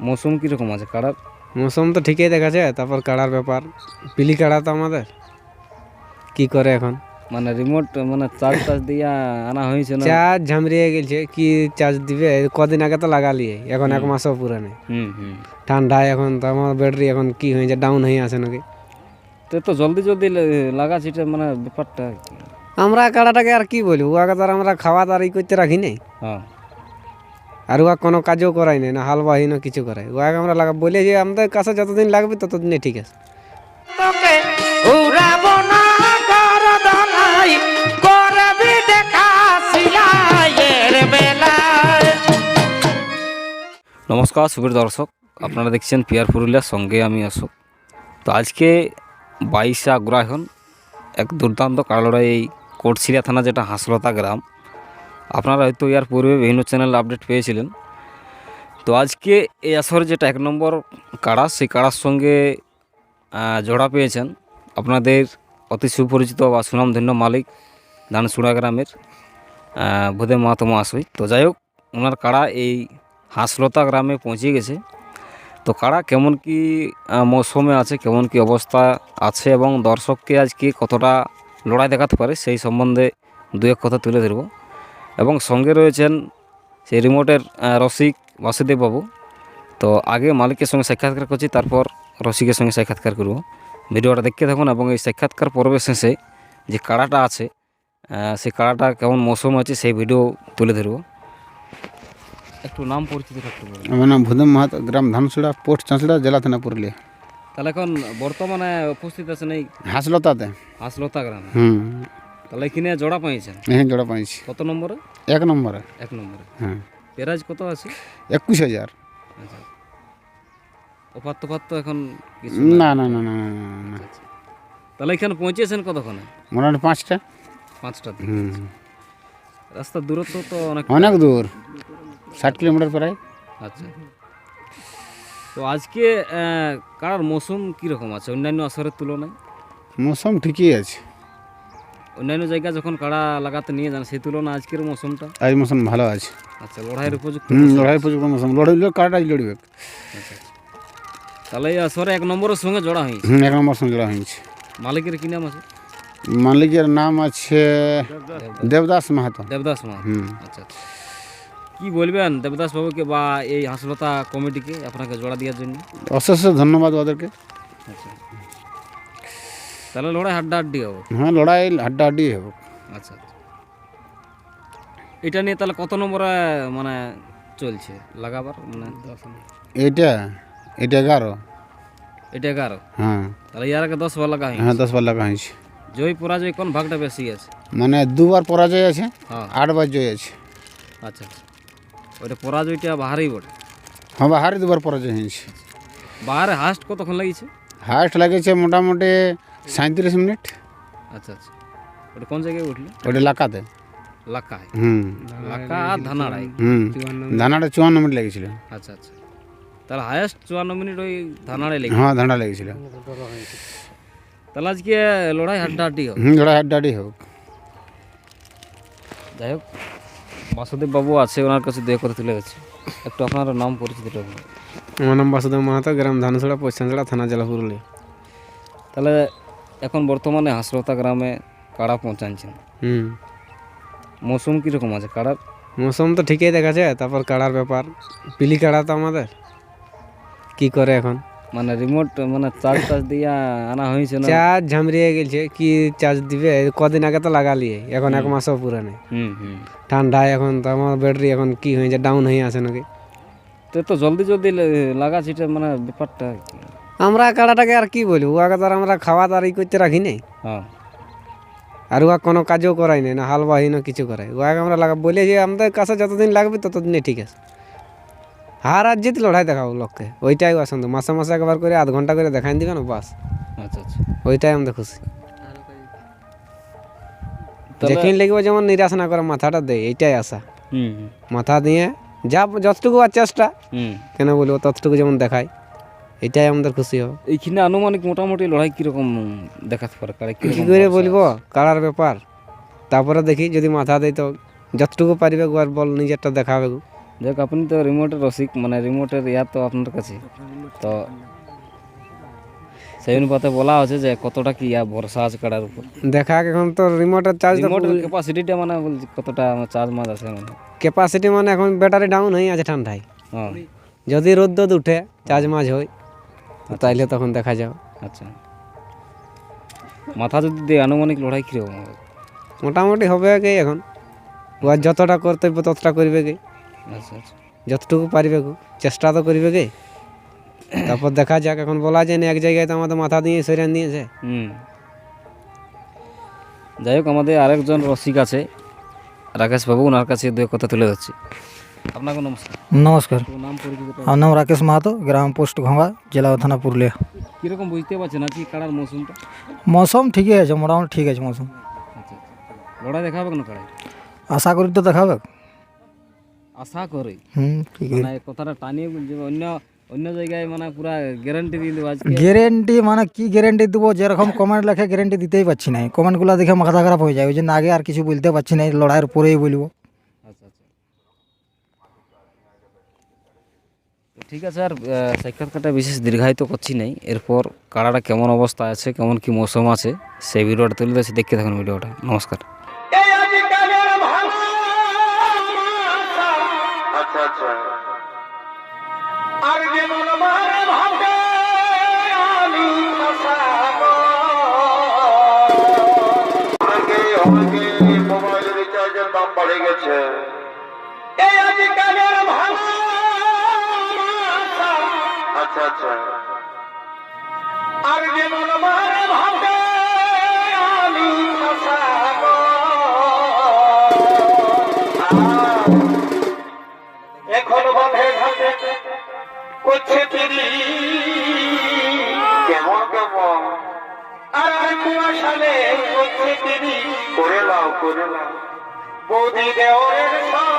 মৌসুম কীরকম আছে? কাড়ার? মৌসুম তো ঠিকই দেখাচ্ছে তারপর কাড়ার ব্যাপার। পিলি কাড়া তো আমাদের। কি করে এখন? মানে রিমোট মানে চার্জ টার্জ দিয়ে আনা হয়েছে না? চার্জ ঝামড়িয়ে গেছে কি চার্জ দিবে? কদিন আগে তো লাগালিয়ে এখন এক মাসও পুরো নেই। হুম হুম। ঠান্ডায় এখন তো আমার ব্যাটারি এখন কি হয়েছে ডাউন হয়ে আছে নাকি? তো তো জলদি জলদি লাগাচ্ছি এটা মানে ব্যাপারটা আমরা কাড়াটাকে আর কি বলব ওকে তো আমরা খাওয়া দাওয়া করতে রাখি নাই। হ্যাঁ। আর ওয়া কোনো কাজও করাই নাই না হাল বাহি না কিছু করাই ওয়াকে আমরা লাগা বলে যে আমাদের কাছে যতদিন লাগবে ততদিনে ঠিক আছে। নমস্কার সুবীর দর্শক আপনারা দেখছেন পিয়ার পুরুলিয়ার সঙ্গে আমি অশোক। তো আজকে বাইশে অগ্রহায়ণ এক দুর্দান্ত কাড়া এই কোটশিলা থানা যেটা হাসলতা গ্রাম আপনারা হয়তো ইয়ার পূর্বে বিভিন্ন চ্যানেল আপডেট পেয়েছিলেন। তো আজকে এই আসরে যেটা এক নম্বর কাড়া, সেই কাড়ার সঙ্গে জোড়া পেয়েছেন আপনাদের অতি সুপরিচিত বা সুনামধন্য মালিক ধানসুড়া গ্রামের ভূদেব মাহাতো মহাশয়। তো যাই হোক, ওনার কাড়া এই হাঁসলতা গ্রামে পৌঁছে গেছে। তো কাড়া, কেমন কি মৌসুমে আছে, কেমন কি অবস্থা আছে এবং দর্শককে আজকে কতটা লড়াই দেখাতে পারে, সেই সম্বন্ধে দু এক কথা তুলে ধরব। এবং সঙ্গে রয়েছেন সেই রিমোটের রসিক বাসুদেব বাবু। তো আগে মালিকের সঙ্গে সাক্ষাৎকার করছি তারপর রসিকের সঙ্গে সাক্ষাৎকার করব। ভিডিওটা দেখতে থাকুন এবং এই সাক্ষাৎকার পর্বের শেষে যে কাড়াটা আছে সেই কাড়াটা কেমন মৌসুম আছে সেই ভিডিও তুলে ধরব। একটু নাম একটু বলুন আমার নাম ভূদেব মাহাত গ্রাম ধানসুড়া পোস্ট চাঁচড়া জেলা থানা পুরুলিয়া তাহলে এখন বর্তমানে উপস্থিত আছেন এই হাসলতাতে। হাসলতা গ্রাম। হুম। তাহলে এখানে জোড়া পাইছেন? এখানে জোড়া পাইছি। কত নম্বরে? এক নম্বরে। এক নম্বরে। হ্যাঁ। প্রাইজ কত আছে? একুশ হাজার। আচ্ছা। অফার তোফার তো এখন কিছু না না না না না না, না, না তাহলে এখানে পৌঁছেছেন কতক্ষণে? মোটামুটি পাঁচটা। পাঁচটা হুম। রাস্তার দূরত্ব তো অনেক অনেক দূর। ষাট কিলোমিটার প্রায়। আচ্ছা। তো আজকে কার মৌসুম কীরকম আছে? অন্যান্য আসরের তুলনায়? মৌসুম ঠিকই আছে। অন্যান্য জায়গা যখন কাড়া লাগাতে নিয়ে যান সেই তুলনায় আজকের মৌসুমটা? আজ মৌসুম ভালো আছে। আচ্ছা লড়াইয়ের উপযুক্ত হুম লড়াই উপযুক্ত মৌসুম। লড়াইলে কাটাই লড়বে। আচ্ছা তাহলে এই আসরে এক নম্বরের সঙ্গে জোড়া হয়েছে এক নম্বর সঙ্গে জোড়া হয়েছে মালিকের কি নাম আছে? মালিকের নাম আছে দেবদাস। মাহাতো। দেবদাস মা হুম। আচ্ছা আচ্ছা। কি বলবেন দেবদাস বাবুকে বা এই হাসলতা কমিটিকে আপনাকে জোড়া দেওয়ার জন্য? অশেষ ধন্যবাদ ওদেরকে। আচ্ছা। তাহলে লড়াই হাড্ডা হাড্ডি হবে? হ্যাঁ লড়াই হাড্ডাহাড্ডি হবে। আচ্ছা আচ্ছা। এটা নিয়ে তাহলে কত নম্বরে মানে চলছে? লাগাবার মানে? এইটা? এটা এগারো। এটা এগারো? হ্যাঁ। তাহলে ইয়ার আগে দশ বার লাগা হ্যাঁ দশ বার লাগা হয়েছে। জয় পরাজয় কোন ভাগটা বেশি আছে? মানে দুবার পরাজয় আছে হ্যাঁ। আটবার জয় আছে। আচ্ছা আচ্ছা। ওইটা পরাজয়টা বাহারেই বটে। হ্যাঁ বাহারে দুবার পরাজয় হয়েছে। বাহারে হাস্ট কতক্ষণ লাগিয়েছে? হাইস্ট লাগেছে মোটামুটি সাঁত্রিশ মিনিট। আচ্ছা আচ্ছা। ওটা কোন জায়গায় উঠল? ওটা লাকাতে। লাকায়? হুম। লাকা আর ধানাড়াই হুম ধানাটা চুয়ান্ন মিনিট লেগেছিল। আচ্ছা আচ্ছা। তাহলে হায়েস্ট চুয়ান্ন মিনিট ওই ধানাড়াই লেগে হ্যাঁ ধানটা লেগেছিল। তাহলে আজকে লড়াই হাড্ডা হাড্ডি হবে হুম লড়াই হাড্ডাহাড্ডি হোক। যাই হোক বাসুদেব বাবু আছে ওনার কাছে দু এক কথা তুলে গেছে। একটু আপনার নাম পরিচিতিটা বলুন। আমার নাম বাসুদেব মাহাতো গ্রাম ধানসুড়া পশ্চিমজড়া থানা জেলা পুরুলিয়া তাহলে এখন বর্তমানে হাসরতা গ্রামে কাড়া পৌঁছাচ্ছেন হুম। মৌসুম কীরকম আছে? কাড়ার? মৌসুম তো ঠিকই দেখাচ্ছে তারপর কাড়ার ব্যাপার। পিলি কাড়া তো আমাদের। কি করে এখন? মানে রিমোট মানে চার্জ টার্জ দিয়ে আনা হয়েছে না? চার্জ ঝামড়িয়ে গেছে কি চার্জ দিবে? কদিন আগে তো লাগালিয়ে এখন এক মাসও পুরো নেই। হুম হুম। ঠান্ডায় এখন তো আমার ব্যাটারি এখন কি হয়েছে ডাউন হয়ে আছে নাকি? তো তো জলদি জলদি লাগাচ্ছি মানে ব্যাপারটা কি? আমরা কাড়াটাকে আর কি বলব ওকে তো আর আমরা খাওয়া দাওয়া ই করতে রাখি নাই হ্যাঁ। আর ওয়া কোনো কাজও করাই নাই না হাল বাহি না কিছু করাই ওয়াকে আমরা লাগা বলে যে আমাদের কাছে যতদিন লাগবে ততদিনে ঠিক আছে। হার আর জিত লড়াই দেখাবো লোককে। ওইটাই পছন্দ মাসে মাসে একবার করে আধ ঘণ্টা করে দেখাই দিবে না বাস। আচ্ছা আচ্ছা। ওইটাই আমাদের খুশি। যেখানে লিখব যেমন নিরাশ না করে মাথাটা দেয় এইটাই আশা। মাথা দিয়ে যা যতটুকু আর চেষ্টা হুম। কেন বলব ততটুকু যেমন দেখায়। এটাই আমাদের খুশি হবে। এইখানে আনুমানিক মোটামুটি লড়াই কীরকম দেখাতে পারে? কারে কি করে বলব? কাড়ার ব্যাপার। তারপরে দেখি যদি মাথা দেয় তো যতটুকু পারিবে গোয়ার বল নিজেরটা দেখাবে। যাক আপনি তো রিমোটের রসিক মানে রিমোটের ইয়া তো আপনার কাছে। তো সেই অনুপাতে বলা হচ্ছে যে কতটা কি ইয়া ভরসা আছে কাড়ার উপর। দেখা এখন তো রিমোটের চার্জ রিমোটের ক্যাপাসিটিটা মানে বলছি কতটা চার্জ মাছ আছে মানে। ক্যাপাসিটি মানে এখন ব্যাটারি ডাউন হয়ে আছে ঠান্ডায়। হ্যাঁ। যদি রোদ রোদ উঠে চার্জ মাছ হয়। তো তাইলে তখন দেখা যাও। আচ্ছা। মাথা যদি দিয়ে আনুমানিক লড়াই কীরকম হবে? মোটামুটি হবে কি এখন। ও আর যতটা কর্তব্য ততটা করবে কি আচ্ছা আচ্ছা। যতটুকু পারবে গো চেষ্টা তো করবে কি তারপর দেখা যাক এখন বলা যায় না এক জায়গায় তো আমাদের মাথা দিয়ে সরিয়ে নিয়েছে হুম। যাই হোক আমাদের আরেকজন রসিক আছে রাকেশ বাবু ওনার কাছে দু কথা তুলে ধরছি। আপনাকে নমস্কার নমস্কার তো নাম পরিচিত আমার নাম রাকেশ মাহাতো গ্রাম পোস্ট ঘোঙ্গা জেলা ও থানা পুরুলিয়া কীরকম বুঝতে পারছেন আজকে কাড়ার মৌসুমটা মৌসুম ঠিকই আছে মোটামুটি ঠিক আছে মৌসুম আচ্ছা আচ্ছা লড়াই দেখাবে কেন কাড়াই আশা করি তো দেখাবে আশা করে হুম ঠিক মানে কথাটা টানিয়ে বলছি অন্য অন্য জায়গায় মানে পুরা গ্যারান্টি দিয়ে দেবো আজকে গ্যারেন্টি মানে কি গ্যারেন্টি দেবো যেরকম কমেন্ট লেখে গ্যারেন্টি দিতেই পারছি না কমেন্টগুলো দেখে মাথা খারাপ হয়ে যায় ওই জন্য আগে আর কিছু বলতে পারছি না লড়াইয়ের পরেই বলব আচ্ছা আচ্ছা ঠিক আছে, আর সাক্ষাৎকারটা বিশেষ দীর্ঘায়িত করছি নাই। এরপর কাড়াটা কেমন অবস্থা আছে, কেমন কি মৌসুম আছে, সেই ভিডিওটা তুলে দিয়েছি দেখতে থাকুন ভিডিওটা। নমস্কার। আচ্ছা আচ্ছা। আর আচ্ছা আর আমি। আহ এখন বাঁধে ঘাটে করছে তিরি কেমন কেমন? আর আর কুয়াশালে করছে তিরি করে লাও করে লাও বৌদি সঙ্গে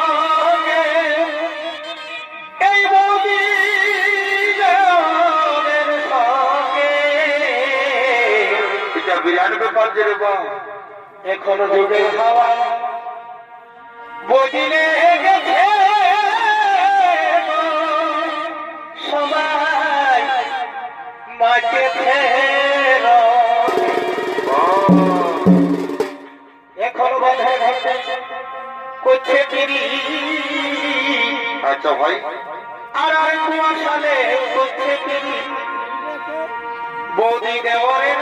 যে এখনও যুগের হাওয়া। বদিনে গেছে সবাই মাকে ফের। এখন বাধা ঘটে করছে তিরি আচ্ছা ভাই। আর আর কুয়াশালে করছে তিরি বৌদি দেওয়ারের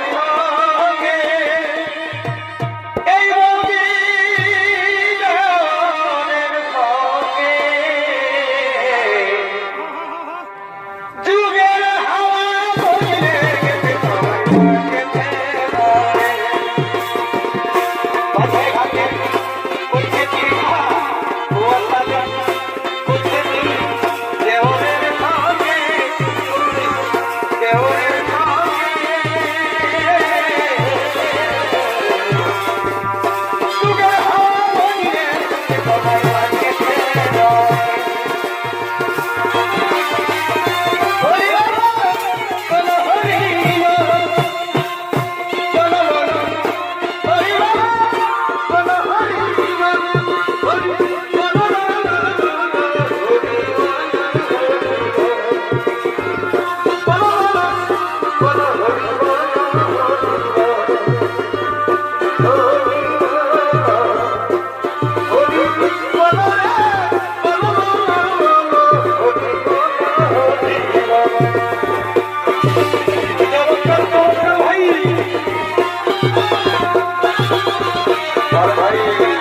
ভাই